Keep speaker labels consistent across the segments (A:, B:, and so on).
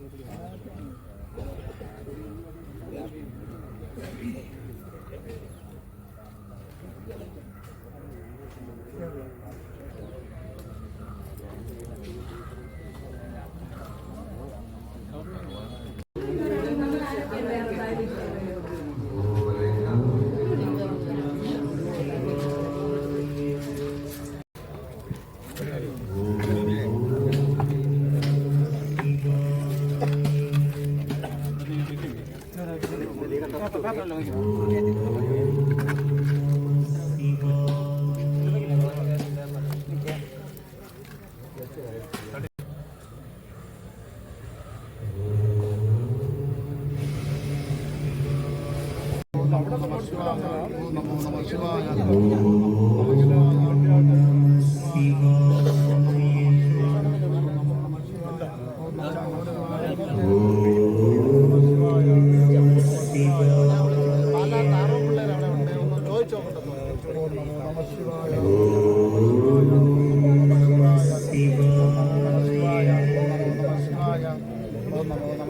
A: Thank you. നമോ നമ ശിവായ. നമോ നമ ശിവായ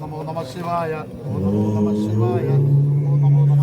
A: നമോ നമ ശിവായ ഓം നമോ നമ ശിവായ ഓം നമോ നമ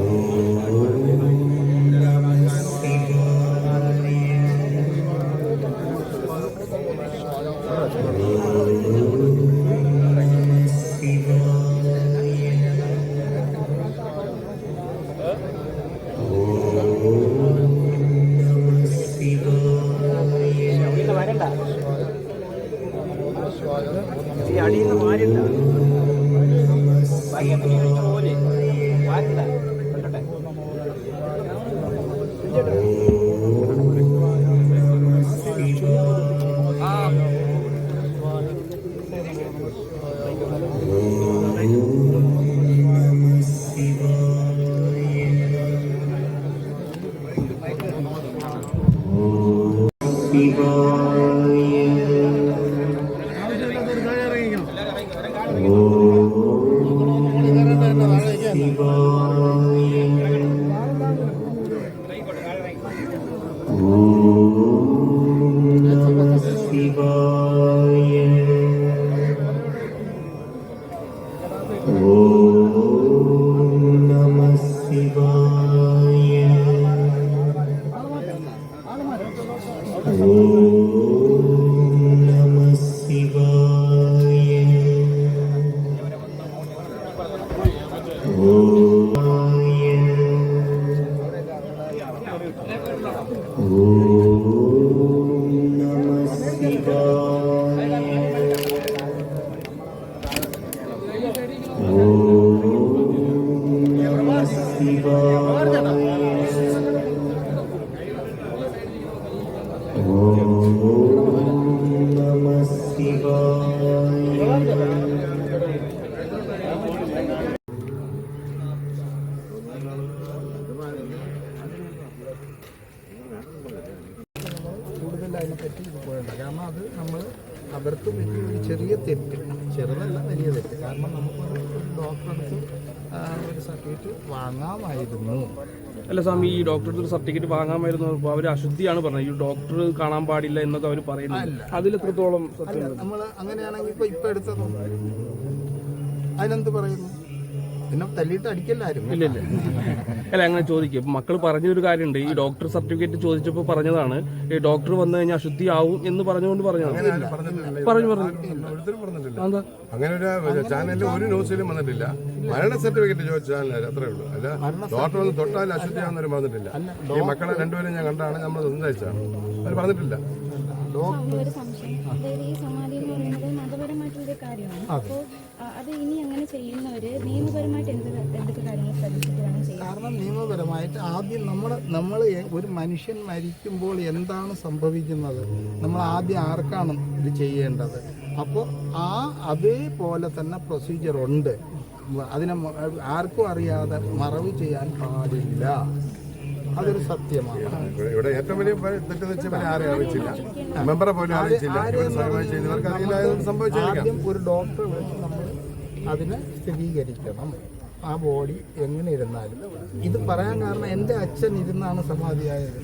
A: Oh.
B: ഈ അടിയിൽ നിന്ന് മാറില്ല
A: Oh. Go. പോകണ്ട കാരണം അത് നമ്മൾ അവർക്ക് വലിയ ഒരു ചെറിയ തെറ്റ്. ചെറുതല്ല വലിയ തെറ്റ്. കാരണം നമുക്കൊരു ഒരു ഡോക്ടറെ അടുത്ത് ആ, ഒരു സർട്ടിഫിക്കറ്റ് വാങ്ങാമായിരുന്നു.
C: അല്ല സ്വാമി ഈ ഡോക്ടറുടെ ഒരു സർട്ടിഫിക്കറ്റ് വാങ്ങാമായിരുന്നു അവർ അശുദ്ധിയാണ് പറഞ്ഞത്. ഈ ഡോക്ടർ കാണാൻ പാടില്ല എന്നൊക്കെ അവർ പറയുന്നു അതിൽ എത്രത്തോളം
A: നമ്മൾ അങ്ങനെയാണെങ്കിൽ ഇപ്പൊ ഇപ്പൊ എടുത്തതോ അതിനെന്ത് പറയുന്നു? പിന്നെ തല്ലിയിട്ട് അടിക്കല്ലാരും
C: ഇല്ല ഇല്ല. അല്ല അങ്ങനെ ചോദിക്കും. ഇപ്പൊ മക്കൾ പറഞ്ഞൊരു കാര്യമുണ്ട്. ഈ ഡോക്ടർ സർട്ടിഫിക്കറ്റ് ചോദിച്ചപ്പോൾ പറഞ്ഞതാണ്. ഈ ഡോക്ടർ വന്നു കഴിഞ്ഞാൽ അശുദ്ധി ആവും എന്ന് പറഞ്ഞുകൊണ്ട് പറഞ്ഞതാണ്. പറഞ്ഞു പറഞ്ഞു. എന്താ
D: അങ്ങനെ ഒരു ചാനലിൽ ഒരു ന്യൂസിലും വന്നിട്ടില്ല. മരണ സർട്ടിഫിക്കറ്റ് ചോദിച്ച ചാനൽ അത്രേ ഉള്ളൂ. അല്ല ഡോക്ടർ വന്ന് തൊട്ടാൽ അശുദ്ധിയാവുന്നവരും പറഞ്ഞിട്ടില്ല. ഈ മക്കളെ രണ്ടുപേരും ഞാൻ കണ്ടാണ്. നമ്മൾ സംസാരിച്ചാണ് അവർ പറഞ്ഞിട്ടില്ല.
E: ഡോക്ടർ ഒരു സംശയം. ഈ സമാധി എന്ന് പറയുന്നത് മതപരമായിട്ടുള്ള കാര്യമാണ്. അപ്പോൾ അത് ഇനി അങ്ങനെ ചെയ്യുന്നവര് നിയമപരമായിട്ട് എന്ത് എന്തൊക്കെ കാര്യങ്ങൾ ശ്രദ്ധിച്ചിട്ട് വേണം ചെയ്യാൻ
A: കാരണം നിയമപരമായിട്ട് ആദ്യം നമ്മൾ നമ്മൾ ഒരു മനുഷ്യൻ മരിക്കുമ്പോൾ എന്താണ് സംഭവിക്കുന്നത്? നമ്മൾ ആദ്യം ആർക്കാണ് ഇത് ചെയ്യേണ്ടത്? അപ്പോൾ ആ അതേപോലെ തന്നെ പ്രൊസീജിയർ ഉണ്ട്. അതിനെ ആർക്കും അറിയാതെ മറവ് ചെയ്യാൻ പാടില്ല. അതൊരു സത്യമാണ്.
D: ഇവിടെ- ഏറ്റവും വലിയ തെറ്റെന്ന് വെച്ചാൽ ആരെയും അറിയിച്ചില്ല. മെമ്പറെ പോലും അറിയിച്ചില്ല.
A: ആദ്യം ഒരു ഡോക്ടറെ വിളിച്ച് നമ്മൾ അതിനെ സ്ഥിരീകരിക്കണം. ആ ബോഡി എങ്ങനെ ഇരുന്നാലും. ഇത് പറയാൻ കാരണം എന്റെ അച്ഛൻ ഇരുന്നാണ് സമാധിയായത്.